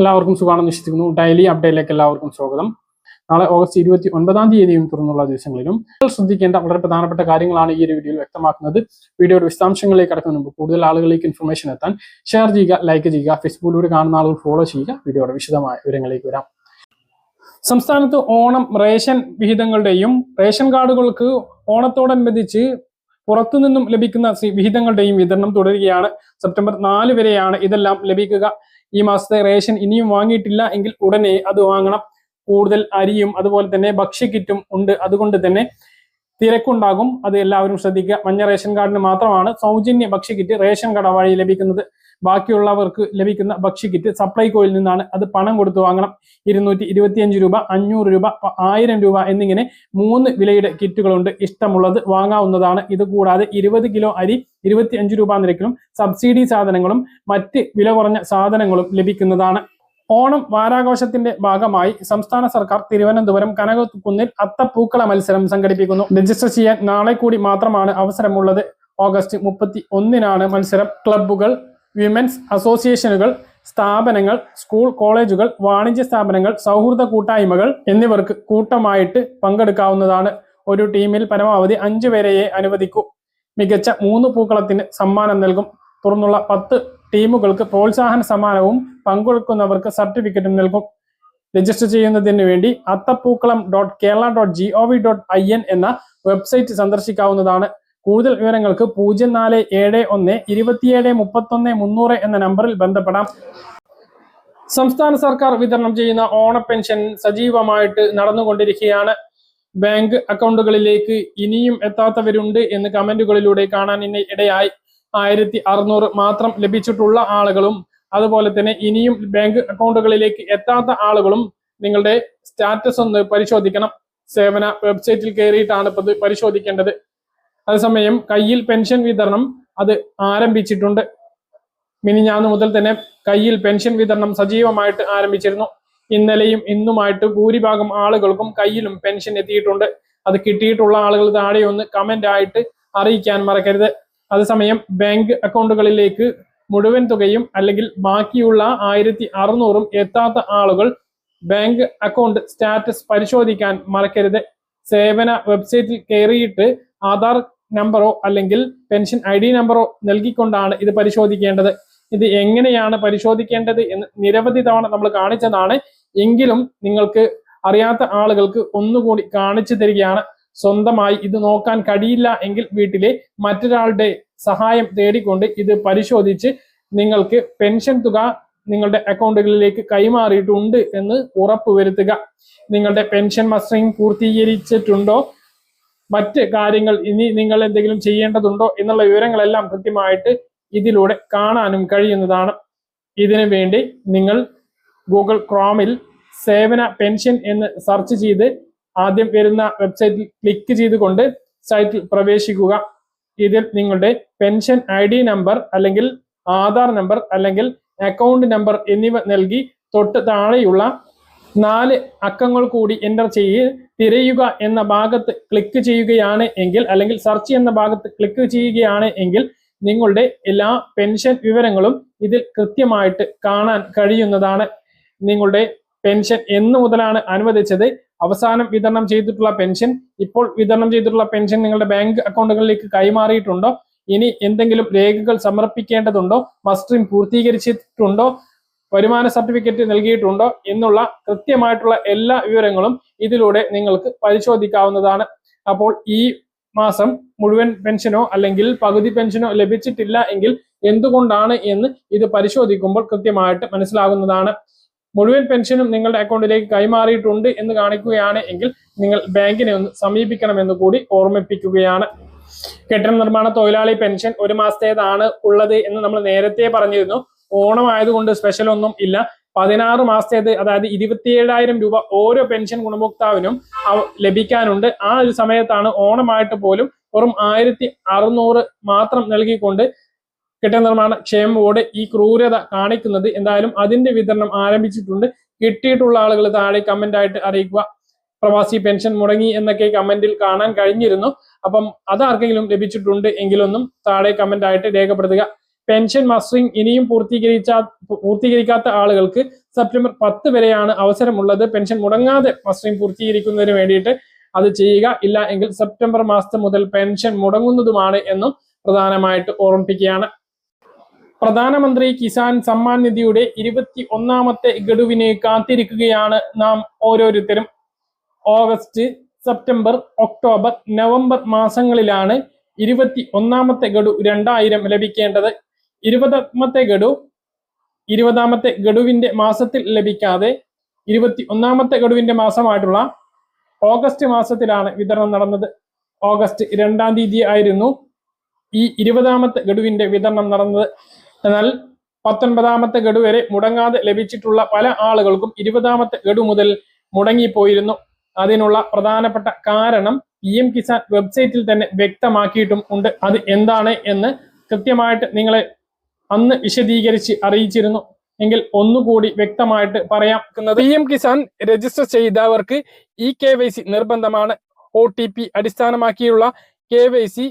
എല്ലാവർക്കും സുഖമാണെന്ന് വിശ്വസിക്കുന്നു. ഡെയിലി അപ്ഡേറ്റിലേക്ക് എല്ലാവർക്കും സ്വാഗതം. നാളെ ഓഗസ്റ്റ് ഇരുപത്തി ഒൻപതാം തീയതിയും തുറന്നുള്ള ദിവസങ്ങളിലും ശ്രദ്ധിക്കേണ്ട വളരെ പ്രധാനപ്പെട്ട കാര്യങ്ങളാണ് ഈ ഒരു വീഡിയോയിൽ വ്യക്തമാക്കുന്നത്. വീഡിയോയുടെ വിശദാംശങ്ങളിലേക്ക് കടക്കുന്ന മുമ്പ് കൂടുതൽ ആളുകളിലേക്ക് ഇൻഫർമേഷൻ എത്താൻ ഷെയർ ചെയ്യുക ലൈക്ക് ചെയ്യുക ഫേസ്ബുക്കിലൂടെ കാണുന്ന ആളുകൾ ഫോളോ ചെയ്യുക. വീഡിയോയുടെ വിശദമായ വിവരങ്ങളിലേക്ക് വരാം. സംസ്ഥാനത്ത് ഓണം റേഷൻ വിഹിതങ്ങളുടെയും റേഷൻ കാർഡുകൾക്ക് ഓണത്തോടനുബന്ധിച്ച് പുറത്തുനിന്നും ലഭിക്കുന്ന വിഹിതങ്ങളുടെയും വിതരണം തുടരുകയാണ്. സെപ്റ്റംബർ നാല് വരെയാണ് ഇതെല്ലാം ലഭിക്കുക. ഈ മാസത്തെ റേഷൻ ഇനിയും വാങ്ങിയിട്ടില്ല എങ്കിൽ ഉടനെ അത് വാങ്ങണം. കൂടുതൽ അരിയും അതുപോലെ തന്നെ ഭക്ഷ്യക്കിറ്റും ഉണ്ട്. അതുകൊണ്ട് തന്നെ തിരക്കുണ്ടാകും. അത് എല്ലാവരും ശ്രദ്ധിക്കുക. മഞ്ഞ റേഷൻ കാർഡിന് മാത്രമാണ് സൗജന്യ ഭക്ഷ്യക്കിറ്റ് റേഷൻ കട വഴി ലഭിക്കുന്നത്. ബാക്കിയുള്ളവർക്ക് ലഭിക്കുന്ന ഭക്ഷ്യക്കിറ്റ് സപ്ലൈകോയിൽ നിന്നാണ് അത് പണം കൊടുത്ത് വാങ്ങണം. ഇരുന്നൂറ്റി ഇരുപത്തിയഞ്ച് രൂപ അഞ്ഞൂറ് രൂപ ആയിരം രൂപ എന്നിങ്ങനെ മൂന്ന് വിലയുടെ കിറ്റുകളുണ്ട്. ഇഷ്ടമുള്ളത് വാങ്ങാവുന്നതാണ്. ഇത് കൂടാതെ ഇരുപത് കിലോ അരി ഇരുപത്തി അഞ്ച് രൂപ നിരക്കിലും സബ്സിഡി സാധനങ്ങളും മറ്റ് വില കുറഞ്ഞ സാധനങ്ങളും ലഭിക്കുന്നതാണ്. ഓണം വാരാഘോഷത്തിന്റെ ഭാഗമായി സംസ്ഥാന സർക്കാർ തിരുവനന്തപുരം കനകക്കുന്നിൽ അത്തപ്പൂക്കള മത്സരം സംഘടിപ്പിക്കുന്നു. രജിസ്റ്റർ ചെയ്യാൻ നാളെ കൂടി മാത്രമാണ് അവസരമുള്ളത്. ഓഗസ്റ്റ് മുപ്പത്തി ഒന്നിനാണ് മത്സരം. ക്ലബ്ബുകൾ വിമൻസ് അസോസിയേഷനുകൾ സ്ഥാപനങ്ങൾ സ്കൂൾ കോളേജുകൾ വാണിജ്യ സ്ഥാപനങ്ങൾ സൗഹൃദ കൂട്ടായ്മകൾ എന്നിവർക്ക് കൂട്ടമായിട്ട് പങ്കെടുക്കാവുന്നതാണ്. ഒരു ടീമിൽ പരമാവധി അഞ്ചു പേരെയെ അനുവദിക്കൂ. മികച്ച മൂന്ന് പൂക്കളത്തിന് സമ്മാനം നൽകും. തുറന്നുള്ള പത്ത് ടീമുകൾക്ക് പ്രോത്സാഹന സമ്മാനവും പങ്കെടുക്കുന്നവർക്ക് സർട്ടിഫിക്കറ്റും നൽകും. രജിസ്റ്റർ ചെയ്യുന്നതിന് വേണ്ടി Athapookalam dot Kerala dot G O V dot I N എന്ന വെബ്സൈറ്റ് സന്ദർശിക്കാവുന്നതാണ്. കൂടുതൽ വിവരങ്ങൾക്ക് പൂജ്യം നാല് ഏഴ് ഒന്ന് ഇരുപത്തിയേഴ് മുപ്പത്തൊന്ന് മുന്നൂറ് എന്ന നമ്പറിൽ ബന്ധപ്പെടാം. സംസ്ഥാന സർക്കാർ വിതരണം ചെയ്യുന്ന ഓണ പെൻഷൻ സജീവമായിട്ട് നടന്നുകൊണ്ടിരിക്കുകയാണ്. ബാങ്ക് അക്കൗണ്ടുകളിലേക്ക് ഇനിയും എത്താത്തവരുണ്ട് എന്ന് കമന്റുകളിലൂടെ കാണാൻ ഇന്ന് ഇടയായി. ആയിരത്തി അറുന്നൂറ് മാത്രം ലഭിച്ചിട്ടുള്ള ആളുകളും അതുപോലെ തന്നെ ഇനിയും ബാങ്ക് അക്കൗണ്ടുകളിലേക്ക് എത്താത്ത ആളുകളും നിങ്ങളുടെ സ്റ്റാറ്റസ് ഒന്ന് പരിശോധിക്കണം. സേവന വെബ്സൈറ്റിൽ കയറിയിട്ടാണ് പരിശോധിക്കേണ്ടത്. അതേസമയം കയ്യിൽ പെൻഷൻ വിതരണം അത് ആരംഭിച്ചിട്ടുണ്ട്. മിനിഞ്ഞാന്ന് മുതൽ തന്നെ കയ്യിൽ പെൻഷൻ വിതരണം സജീവമായിട്ട് ആരംഭിച്ചിരുന്നു. ഇന്നലെയും ഇന്നുമായിട്ട് ഭൂരിഭാഗം ആളുകൾക്കും കയ്യിലും പെൻഷൻ എത്തിയിട്ടുണ്ട്. അത് കിട്ടിയിട്ടുള്ള ആളുകൾ താഴെ ഒന്ന് കമന്റ് ആയിട്ട് അറിയിക്കാൻ മറക്കരുത്. അതേസമയം ബാങ്ക് അക്കൗണ്ടുകളിലേക്ക് മുഴുവൻ തുകയും അല്ലെങ്കിൽ ബാക്കിയുള്ള ആയിരത്തി അറുന്നൂറും എത്താത്ത ആളുകൾ ബാങ്ക് അക്കൗണ്ട് സ്റ്റാറ്റസ് പരിശോധിക്കാൻ മറക്കരുത്. സേവന വെബ്സൈറ്റിൽ കയറിയിട്ട് ആധാർ നമ്പറോ അല്ലെങ്കിൽ പെൻഷൻ ഐ ഡി നമ്പറോ നൽകിക്കൊണ്ടാണ് ഇത് പരിശോധിക്കേണ്ടത്. ഇത് എങ്ങനെയാണ് പരിശോധിക്കേണ്ടത് എന്ന് നിരവധി തവണ നമ്മൾ കാണിച്ചതാണ്. എങ്കിലും നിങ്ങൾക്ക് അറിയാത്ത ആളുകൾക്ക് ഒന്നുകൂടി കാണിച്ചു തരികയാണ്. സ്വന്തമായി ഇത് നോക്കാൻ കഴിയില്ല എങ്കിൽ വീട്ടിലെ മറ്റൊരാളുടെ സഹായം തേടിക്കൊണ്ട് ഇത് പരിശോധിച്ച് നിങ്ങൾക്ക് പെൻഷൻ തുക നിങ്ങളുടെ അക്കൗണ്ടുകളിലേക്ക് കൈമാറിയിട്ടുണ്ട് എന്ന് ഉറപ്പുവരുത്തുക. നിങ്ങളുടെ പെൻഷൻ മസ്റ്ററിംഗ് പൂർത്തീകരിച്ചിട്ടുണ്ടോ? മറ്റ് കാര്യങ്ങൾ ഇനി നിങ്ങൾ എന്തെങ്കിലും ചെയ്യേണ്ടതുണ്ടോ എന്നുള്ള വിവരങ്ങളെല്ലാം കൃത്യമായിട്ട് ഇതിലൂടെ കാണാനും കഴിയുന്നതാണ്. ഇതിനു വേണ്ടി നിങ്ങൾ ഗൂഗിൾ ക്രോമിൽ സേവന പെൻഷൻ എന്ന് സെർച്ച് ചെയ്ത് ആദ്യം വരുന്ന വെബ്സൈറ്റിൽ ക്ലിക്ക് ചെയ്തുകൊണ്ട് സൈറ്റിൽ പ്രവേശിക്കുക. ഇതിൽ നിങ്ങളുടെ പെൻഷൻ ഐ ഡി നമ്പർ അല്ലെങ്കിൽ ആധാർ നമ്പർ അല്ലെങ്കിൽ അക്കൗണ്ട് നമ്പർ എന്നിവ നൽകി തൊട്ട് താഴെയുള്ള നാല് അക്കങ്ങൾ കൂടി എന്റർ ചെയ്ത് തിരയുക എന്ന ഭാഗത്ത് ക്ലിക്ക് ചെയ്യുകയാണ് എങ്കിൽ അല്ലെങ്കിൽ സെർച്ച് എന്ന ഭാഗത്ത് ക്ലിക്ക് ചെയ്യുകയാണ് എങ്കിൽ നിങ്ങളുടെ എല്ലാ പെൻഷൻ വിവരങ്ങളും ഇതിൽ കൃത്യമായിട്ട് കാണാൻ കഴിയുന്നതാണ്. നിങ്ങളുടെ പെൻഷൻ എന്ന് മുതലാണ് അനുവദിച്ചത്. അവസാനം വിതരണം ചെയ്തിട്ടുള്ള പെൻഷൻ ഇപ്പോൾ വിതരണം ചെയ്തിട്ടുള്ള പെൻഷൻ നിങ്ങളുടെ ബാങ്ക് അക്കൗണ്ടുകളിലേക്ക് കൈമാറിയിട്ടുണ്ടോ? ഇനി എന്തെങ്കിലും രേഖകൾ സമർപ്പിക്കേണ്ടതുണ്ടോ? മസ്റ്ററിംഗ് പൂർത്തീകരിച്ചിട്ടുണ്ടോ? വരുമാന സർട്ടിഫിക്കറ്റ് നൽകിയിട്ടുണ്ടോ എന്നുള്ള കൃത്യമായിട്ടുള്ള എല്ലാ വിവരങ്ങളും ഇതിലൂടെ നിങ്ങൾക്ക് പരിശോധിക്കാവുന്നതാണ്. അപ്പോൾ ഈ മാസം മുഴുവൻ പെൻഷനോ അല്ലെങ്കിൽ പകുതി പെൻഷനോ ലഭിച്ചിട്ടില്ല എങ്കിൽ എന്തുകൊണ്ടാണ് എന്ന് ഇത് പരിശോധിക്കുമ്പോൾ കൃത്യമായിട്ട് മനസ്സിലാകുന്നതാണ്. മുഴുവൻ പെൻഷനും നിങ്ങളുടെ അക്കൗണ്ടിലേക്ക് കൈമാറിയിട്ടുണ്ട് എന്ന് കാണിക്കുകയാണ് എങ്കിൽ നിങ്ങൾ ബാങ്കിനെ ഒന്ന് സമീപിക്കണമെന്ന് കൂടി ഓർമ്മിപ്പിക്കുകയാണ്. കെട്ടിട നിർമ്മാണ തൊഴിലാളി പെൻഷൻ ഒരു മാസത്തേതാണ് ഉള്ളത് എന്ന് നമ്മൾ നേരത്തെ പറഞ്ഞിരുന്നു. ഓണം ആയതുകൊണ്ട് സ്പെഷ്യൽ ഒന്നും ഇല്ല. പതിനാറ് മാസത്തേത് അതായത് ഇരുപത്തിയേഴായിരം രൂപ ഓരോ പെൻഷൻ ഗുണഭോക്താവിനും ലഭിക്കാനുണ്ട്. ആ ഒരു സമയത്താണ് ഓണമായിട്ട് പോലും വെറും ആയിരത്തി അറുന്നൂറ് മാത്രം നൽകിക്കൊണ്ട് കെട്ടിട നിർമ്മാണ ക്ഷേമ ബോർഡ് ഈ ക്രൂരത കാണിക്കുന്നത്. എന്തായാലും അതിന്റെ വിതരണം ആരംഭിച്ചിട്ടുണ്ട്. കിട്ടിയിട്ടുള്ള ആളുകൾ താഴെ കമന്റ് ആയിട്ട് അറിയിക്കുക. പ്രവാസി പെൻഷൻ മുടങ്ങി എന്നൊക്കെ കമന്റിൽ കാണാൻ കഴിഞ്ഞിരുന്നു. അപ്പം അതാർക്കെങ്കിലും ലഭിച്ചിട്ടുണ്ട് എങ്കിലൊന്നും താഴെ കമന്റ് ആയിട്ട് രേഖപ്പെടുത്തുക. പെൻഷൻ മസ്റ്ററിംഗ് ഇനിയും പൂർത്തീകരിച്ച പൂർത്തീകരിക്കാത്ത ആളുകൾക്ക് സെപ്റ്റംബർ പത്ത് വരെയാണ് അവസരമുള്ളത്. പെൻഷൻ മുടങ്ങാതെ മസ്റ്ററിംഗ് പൂർത്തീകരിക്കുന്നതിന് വേണ്ടിയിട്ട് അത് ചെയ്യുക. ഇല്ല എങ്കിൽ സെപ്റ്റംബർ മാസത്തെ മുതൽ പെൻഷൻ മുടങ്ങുന്നതുമാണ് എന്നും പ്രധാനമായിട്ട് ഓർമ്മിപ്പിക്കുകയാണ്. പ്രധാനമന്ത്രി കിസാൻ സമ്മാൻ നിധിയുടെ ഇരുപത്തി ഒന്നാമത്തെ ഗഡുവിനെ കാത്തിരിക്കുകയാണ് നാം ഓരോരുത്തരും. ഓഗസ്റ്റ് സെപ്റ്റംബർ ഒക്ടോബർ നവംബർ മാസങ്ങളിലാണ് ഇരുപത്തി ഒന്നാമത്തെ ഗഡു രണ്ടായിരം ലഭിക്കേണ്ടത്. ഇരുപതാമത്തെ ഗഡു ഇരുപതാമത്തെ ഗഡുവിന്റെ മാസത്തിൽ ലഭിക്കാതെ ഇരുപത്തി ഒന്നാമത്തെ ഗഡുവിന്റെ മാസമായിട്ടുള്ള ഓഗസ്റ്റ് മാസത്തിലാണ് വിതരണം നടന്നത്. ഓഗസ്റ്റ് രണ്ടാം തീയതി ആയിരുന്നു ഈ ഇരുപതാമത്തെ ഗഡുവിന്റെ വിതരണം നടന്നത്. എന്നാൽ പത്തൊൻപതാമത്തെ ഗഡു വരെ മുടങ്ങാതെ ലഭിച്ചിട്ടുള്ള പല ആളുകൾക്കും ഇരുപതാമത്തെ ഗഡു മുതൽ മുടങ്ങിപ്പോയിരുന്നു. അതിനുള്ള പ്രധാനപ്പെട്ട കാരണം പി എം കിസാൻ വെബ്സൈറ്റിൽ തന്നെ വ്യക്തമാക്കിയിട്ടും ഉണ്ട്. അത് എന്താണ് എന്ന് കൃത്യമായിട്ട് നിങ്ങളെ അന്ന് വിശദീകരിച്ച് അറിയിച്ചിരുന്നു. എങ്കിൽ ഒന്നുകൂടി വ്യക്തമായിട്ട് പറയാം പി എം കിസാൻ രജിസ്റ്റർ ചെയ്തവർക്ക് ഇ കെ വൈ സി നിർബന്ധമാണ്. ഒ ടി പി അടിസ്ഥാനമാക്കിയുള്ള K Y C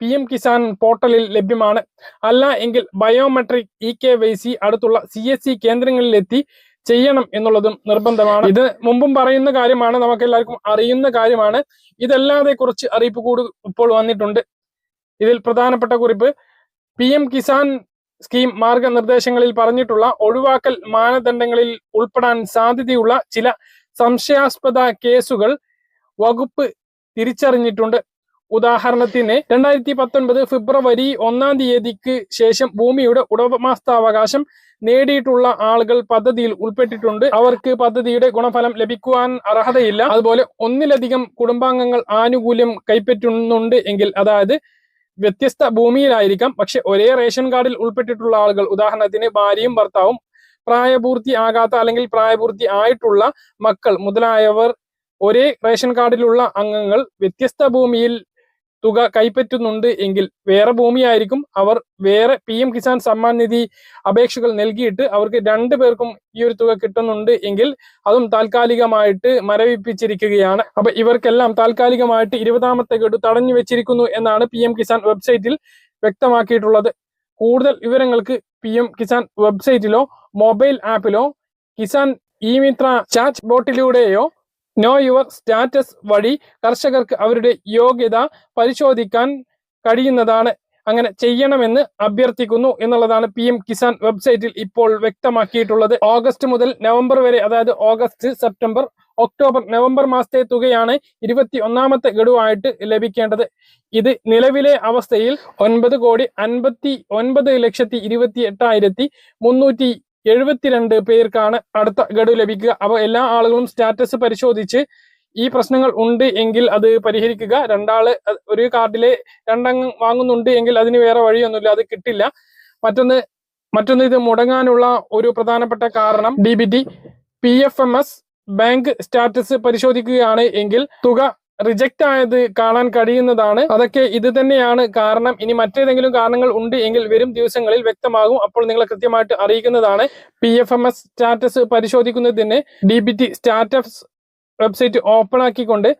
P M Kisan പോർട്ടലിൽ ലഭ്യമാണ്. അല്ല എങ്കിൽ biometric E K Y C അടുത്തുള്ള സി എസ് സി കേന്ദ്രങ്ങളിലെത്തി ചെയ്യണം എന്നുള്ളതും നിർബന്ധമാണ്. ഇത് മുമ്പും പറയുന്ന കാര്യമാണ്. നമുക്ക് എല്ലാവർക്കും അറിയുന്ന കാര്യമാണ്. ഇതല്ലാതെ കുറച്ച് അറിയിപ്പ് കൂടി ഇപ്പോൾ വന്നിട്ടുണ്ട്. ഇതിൽ പ്രധാനപ്പെട്ട കുറിപ്പ് പി എം കിസാൻ സ്കീം മാർഗനിർദ്ദേശങ്ങളിൽ പറഞ്ഞിട്ടുള്ള ഒഴിവാക്കൽ മാനദണ്ഡങ്ങളിൽ ഉൾപ്പെടാൻ സാധ്യതയുള്ള ചില സംശയാസ്പദ കേസുകൾ വകുപ്പ് തിരിച്ചറിഞ്ഞിട്ടുണ്ട്. ഉദാഹരണത്തിന് രണ്ടായിരത്തി പത്തൊൻപത് ഫെബ്രുവരി ഒന്നാം തീയതിക്ക് ശേഷം ഭൂമിയുടെ ഉടമസ്ഥാവകാശം നേടിയിട്ടുള്ള ആളുകൾ പദ്ധതിയിൽ ഉൾപ്പെട്ടിട്ടുണ്ട്. അവർക്ക് പദ്ധതിയുടെ ഗുണഫലം ലഭിക്കുവാൻ അർഹതയില്ല. അതുപോലെ ഒന്നിലധികം കുടുംബാംഗങ്ങൾ ആനുകൂല്യം കൈപ്പറ്റുന്നുണ്ട് എങ്കിൽ അതായത് വ്യത്യസ്ത ഭൂമിയിലായിരിക്കാം. പക്ഷെ ഒരേ റേഷൻ കാർഡിൽ ഉൾപ്പെട്ടിട്ടുള്ള ആളുകൾ ഉദാഹരണത്തിന് ഭാര്യയും ഭർത്താവും പ്രായപൂർത്തി ആകാത്ത അല്ലെങ്കിൽ പ്രായപൂർത്തി ആയിട്ടുള്ള മക്കൾ മുതലായവർ ഒരേ റേഷൻ കാർഡിലുള്ള അംഗങ്ങൾ വ്യത്യസ്ത ഭൂമിയിൽ തുക കൈപ്പറ്റുന്നുണ്ട് എങ്കിൽ വേറെ ഭൂമിയായിരിക്കും അവർ വേറെ പി എം കിസാൻ സമ്മാൻ നിധി അപേക്ഷകൾ നൽകിയിട്ട് അവർക്ക് രണ്ടു പേർക്കും ഈ ഒരു തുക കിട്ടുന്നുണ്ട് എങ്കിൽ അതും താൽക്കാലികമായിട്ട് മരവിപ്പിച്ചിരിക്കുകയാണ്. അപ്പൊ ഇവർക്കെല്ലാം താൽക്കാലികമായിട്ട് ഇരുപതാമത്തെ ഗഡു തടഞ്ഞു വെച്ചിരിക്കുന്നു എന്നാണ് പി കിസാൻ വെബ്സൈറ്റിൽ വ്യക്തമാക്കിയിട്ടുള്ളത്. കൂടുതൽ വിവരങ്ങൾക്ക് പി എം കിസാൻ വെബ്സൈറ്റിലോ മൊബൈൽ ആപ്പിലോ കിസാൻ ഇ മിത്ര ചാറ്റ് ബോട്ടിലൂടെയോ നോ യുവർ സ്റ്റാറ്റസ് വഴി കർഷകർക്ക് അവരുടെ യോഗ്യത പരിശോധിക്കാൻ കഴിയുന്നതാണ്. അങ്ങനെ ചെയ്യണമെന്ന് അഭ്യർത്ഥിക്കുന്നു എന്നുള്ളതാണ് പി എം കിസാൻ വെബ്സൈറ്റിൽ ഇപ്പോൾ വ്യക്തമാക്കിയിട്ടുള്ളത്. ഓഗസ്റ്റ് മുതൽ നവംബർ വരെ അതായത് ഓഗസ്റ്റ് സെപ്റ്റംബർ ഒക്ടോബർ നവംബർ മാസത്തെ തുകയാണ് ഇരുപത്തി ഒന്നാമത്തെ ഗഡുവായിട്ട് ലഭിക്കേണ്ടത്. ഇത് നിലവിലെ അവസ്ഥയിൽ ഒൻപത് കോടി അൻപത്തി ഒൻപത് ലക്ഷത്തി ഇരുപത്തി എട്ടായിരത്തി മുന്നൂറ്റി എഴുപത്തിരണ്ട് പേർക്കാണ് അടുത്ത ഗഡു ലഭിക്കുക. അപ്പോൾ എല്ലാ ആളുകളും സ്റ്റാറ്റസ് പരിശോധിച്ച് ഈ പ്രശ്നങ്ങൾ ഉണ്ട് എങ്കിൽ അത് പരിഹരിക്കുക. രണ്ടാൾ ഒരു കാർഡിലെ രണ്ടംഗം വാങ്ങുന്നുണ്ട് എങ്കിൽ അതിന് വേറെ വഴിയൊന്നുമില്ല അത് കിട്ടില്ല. മറ്റൊന്ന് മറ്റൊന്ന് ഇത് മുടങ്ങാനുള്ള ഒരു പ്രധാനപ്പെട്ട കാരണം D B T P F M S bank status പരിശോധിക്കുകയാണ് എങ്കിൽ തുക റിജക്റ്റ് ആയത് കാണാൻ കഴിയുന്നതാണ്. അതൊക്കെ ഇത് തന്നെയാണ് കാരണം. ഇനി മറ്റേതെങ്കിലും കാരണങ്ങൾ ഉണ്ട് എങ്കിൽ വരും ദിവസങ്ങളിൽ വ്യക്തമാകും. അപ്പോൾ നിങ്ങളെ കൃത്യമായിട്ട് അറിയിക്കുന്നതാണ്. P F M S status പരിശോധിക്കുന്നതിന് D B T status website open ആക്കിക്കൊണ്ട്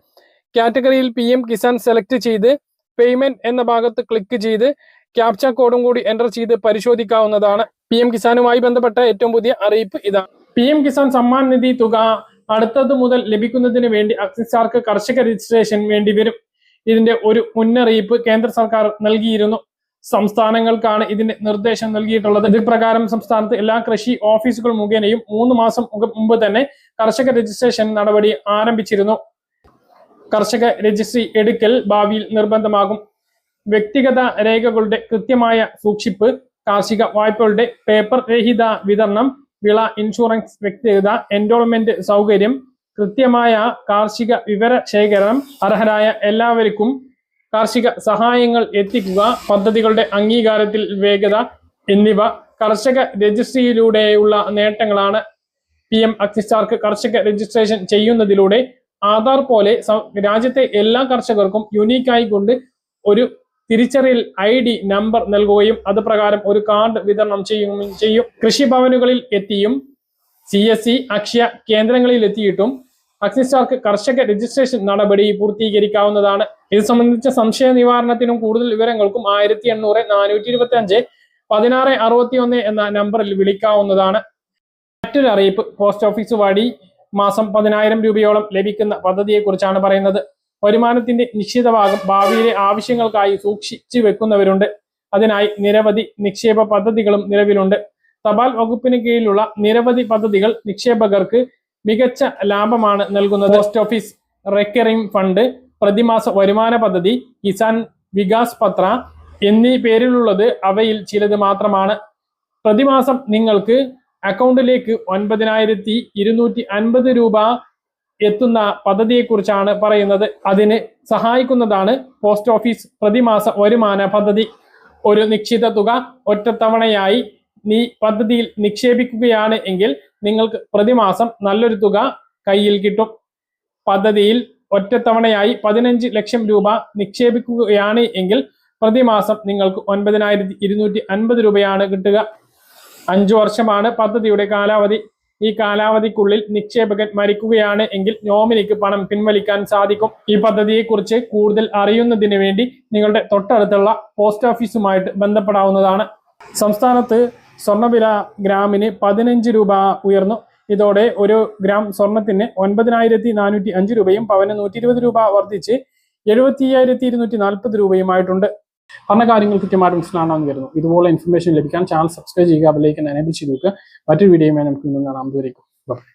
കാറ്റഗറിയിൽ പി എം കിസാൻ സെലക്ട് ചെയ്ത് പേയ്മെന്റ് എന്ന ഭാഗത്ത് ക്ലിക്ക് ചെയ്ത് ക്യാപ്ച കോഡും കൂടി എന്റർ ചെയ്ത് പരിശോധിക്കാവുന്നതാണ്. പി എം കിസാനുമായി ബന്ധപ്പെട്ട ഏറ്റവും പുതിയ അറിയിപ്പ് ഇതാണ്. പി എം കിസാൻ സമ്മാൻ നിധി തുക അടുത്തത് മുതൽ ലഭിക്കുന്നതിന് വേണ്ടി അക്സിസാർക്ക് കർഷക രജിസ്ട്രേഷൻ വേണ്ടി വരും. ഇതിന്റെ ഒരു മുന്നറിയിപ്പ് കേന്ദ്ര സർക്കാർ നൽകിയിരുന്നു. സംസ്ഥാനങ്ങൾക്കാണ് ഇതിന്റെ നിർദ്ദേശം നൽകിയിട്ടുള്ളത്. ഇത് പ്രകാരം സംസ്ഥാനത്ത് എല്ലാ കൃഷി ഓഫീസുകൾ മുഖേനയും മൂന്ന് മാസം മുമ്പ് തന്നെ കർഷക രജിസ്ട്രേഷൻ നടപടി ആരംഭിച്ചിരുന്നു. കർഷക രജിസ്ട്രി എടുക്കൽ ഭാവിയിൽ നിർബന്ധമാകും. വ്യക്തിഗത രേഖകളുടെ കൃത്യമായ സൂക്ഷിപ്പ് കാർഷിക വായ്പകളുടെ പേപ്പർ രഹിത വിതരണം വിള ഇൻഷുറൻസ് വ്യക്തിഗത എൻറോൾമെന്റ് സൗകര്യം കൃത്യമായ കാർഷിക വിവര ശേഖരണം അർഹരായ എല്ലാവർക്കും കാർഷിക സഹായങ്ങൾ എത്തിക്കുക പദ്ധതികളുടെ അംഗീകാരത്തിൽ വേഗത എന്നിവ കർഷക രജിസ്ട്രിയിലൂടെയുള്ള നേട്ടങ്ങളാണ്. പി എം അക്സിസ്റ്റാർക്ക് കർഷക രജിസ്ട്രേഷൻ ചെയ്യുന്നതിലൂടെ ആധാർ പോലെ രാജ്യത്തെ എല്ലാ കർഷകർക്കും യുണീക്കായി കൊണ്ട് ഒരു തിരിച്ചറിയൽ ഐ ഡി നമ്പർ നൽകുകയും അത് പ്രകാരം ഒരു കാർഡ് വിതരണം ചെയ്യുകയും ചെയ്യും. കൃഷിഭവനുകളിൽ എത്തിയും സി എസ് സി അക്ഷയ കേന്ദ്രങ്ങളിൽ എത്തിയിട്ടും അക്സിസ്റ്റാർക്ക് കർഷക രജിസ്ട്രേഷൻ നടപടി പൂർത്തീകരിക്കാവുന്നതാണ്. ഇത് സംബന്ധിച്ച സംശയ നിവാരണത്തിനും കൂടുതൽ വിവരങ്ങൾക്കും ആയിരത്തി എണ്ണൂറ് നാനൂറ്റി ഇരുപത്തി അഞ്ച് പതിനാറ് അറുപത്തി ഒന്ന് എന്ന നമ്പറിൽ വിളിക്കാവുന്നതാണ്. മറ്റൊരു അറിയിപ്പ് പോസ്റ്റ് ഓഫീസ് വഴി മാസം പതിനായിരം രൂപയോളം ലഭിക്കുന്ന പദ്ധതിയെക്കുറിച്ചാണ് പറയുന്നത്. വരുമാനത്തിന്റെ നിശ്ചിത ഭാഗം ഭാവിയിലെ ആവശ്യങ്ങൾക്കായി സൂക്ഷിച്ചു വെക്കുന്നവരുണ്ട്. അതിനായി നിരവധി നിക്ഷേപ പദ്ധതികളും നിലവിലുണ്ട്. തപാൽ വകുപ്പിന് കീഴിലുള്ള നിരവധി പദ്ധതികൾ നിക്ഷേപകർക്ക് മികച്ച ലാഭമാണ് നൽകുന്നത്. പോസ്റ്റ് ഓഫീസ് റെക്കറിംഗ് ഫണ്ട് പ്രതിമാസ വരുമാന പദ്ധതി കിസാൻ വികാസ് പത്ര എന്നീ പേരിലുള്ളത് അവയിൽ ചിലത് മാത്രമാണ്. പ്രതിമാസം നിങ്ങൾക്ക് അക്കൗണ്ടിലേക്ക് ഒൻപതിനായിരത്തി ഇരുന്നൂറ്റി അൻപത് രൂപ എത്തുന്ന പദ്ധതിയെക്കുറിച്ചാണ് പറയുന്നത്. അതിന് സഹായിക്കുന്നതാണ് പോസ്റ്റ് ഓഫീസ് പ്രതിമാസ വരുമാന പദ്ധതി. ഒരു നിശ്ചിത തുക ഒറ്റത്തവണയായി നീ പദ്ധതിയിൽ നിക്ഷേപിക്കുകയാണ് എങ്കിൽ നിങ്ങൾക്ക് പ്രതിമാസം നല്ലൊരു തുക കയ്യിൽ കിട്ടും. പദ്ധതിയിൽ ഒറ്റത്തവണയായി പതിനഞ്ച് ലക്ഷം രൂപ നിക്ഷേപിക്കുകയാണ് എങ്കിൽ പ്രതിമാസം നിങ്ങൾക്ക് ഒൻപതിനായിരത്തി ഇരുന്നൂറ്റി അൻപത് രൂപയാണ് കിട്ടുക. അഞ്ചു വർഷമാണ് പദ്ധതിയുടെ കാലാവധി. ഈ കാലാവധിക്കുള്ളിൽ നിക്ഷേപകൻ മരിക്കുകയാണ് എങ്കിൽ നോമിനിക്ക് പണം പിൻവലിക്കാൻ സാധിക്കും. ഈ പദ്ധതിയെക്കുറിച്ച് കൂടുതൽ അറിയുന്നതിന് വേണ്ടി നിങ്ങളുടെ തൊട്ടടുത്തുള്ള പോസ്റ്റ് ഓഫീസുമായിട്ട് ബന്ധപ്പെടാവുന്നതാണ്. സംസ്ഥാനത്ത് സ്വർണവില ഗ്രാമിന് പതിനഞ്ച് രൂപ ഉയർന്നു. ഇതോടെ ഒരു ഗ്രാം സ്വർണത്തിന് ഒൻപതിനായിരത്തി നാനൂറ്റി അഞ്ച് രൂപയും പവന് നൂറ്റി ഇരുപത് രൂപ വർദ്ധിച്ച് എഴുപത്തി അയ്യായിരത്തി ഇരുന്നൂറ്റി നാൽപ്പത് രൂപയുമായിട്ടുണ്ട്. പറഞ്ഞ കാര്യങ്ങൾ കൃത്യമായിട്ട് മനസ്സിലാണെന്ന് വരുന്നു ഇതുപോലെ ഇൻഫർമേഷൻ ലഭിക്കാൻ ചാനൽ സബ്സ്ക്രൈബ് ചെയ്യുക അതിലേക്ക് എനേബിൾ ചെയ്ത് നോക്കുക മറ്റൊരു വീഡിയോയുമായി നമുക്ക് കാണാം. ദൂരേക്കും